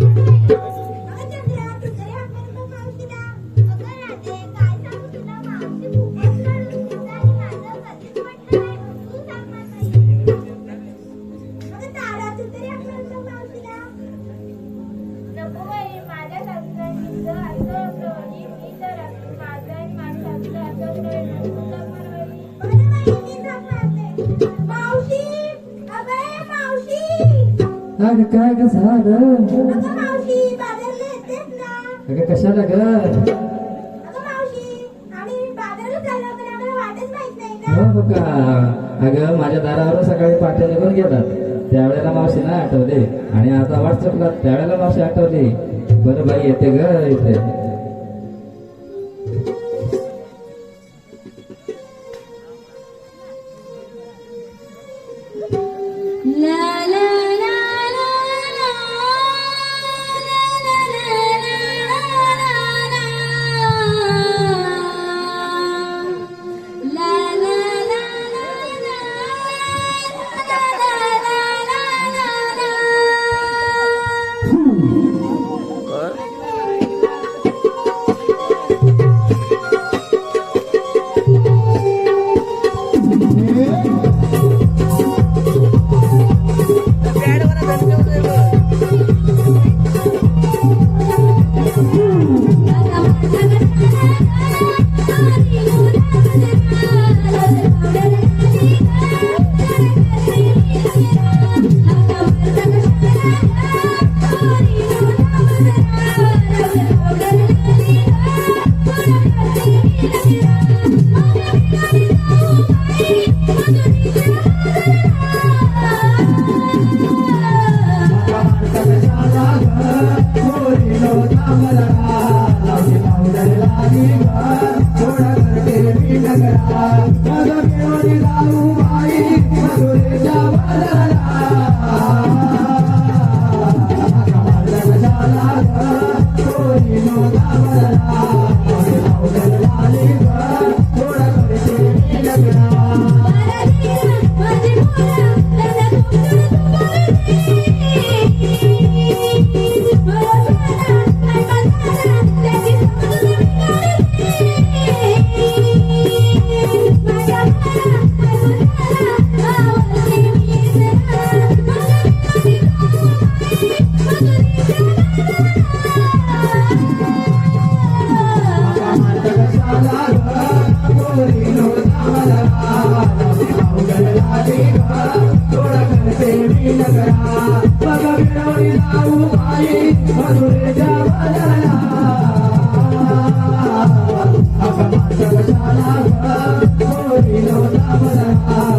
Thank you. अगं काय ग झालं? अगं कशाला ग? हो, हो का? अगं माझ्या दारावर सकाळी पाट्या निघून गेलात त्यावेळेला मावशी ना आठवले आणि आता व्हॉट्सअपला त्यावेळेला मावशी आठवली बरं बाई येते ग येते ला करते मी नगरा I'm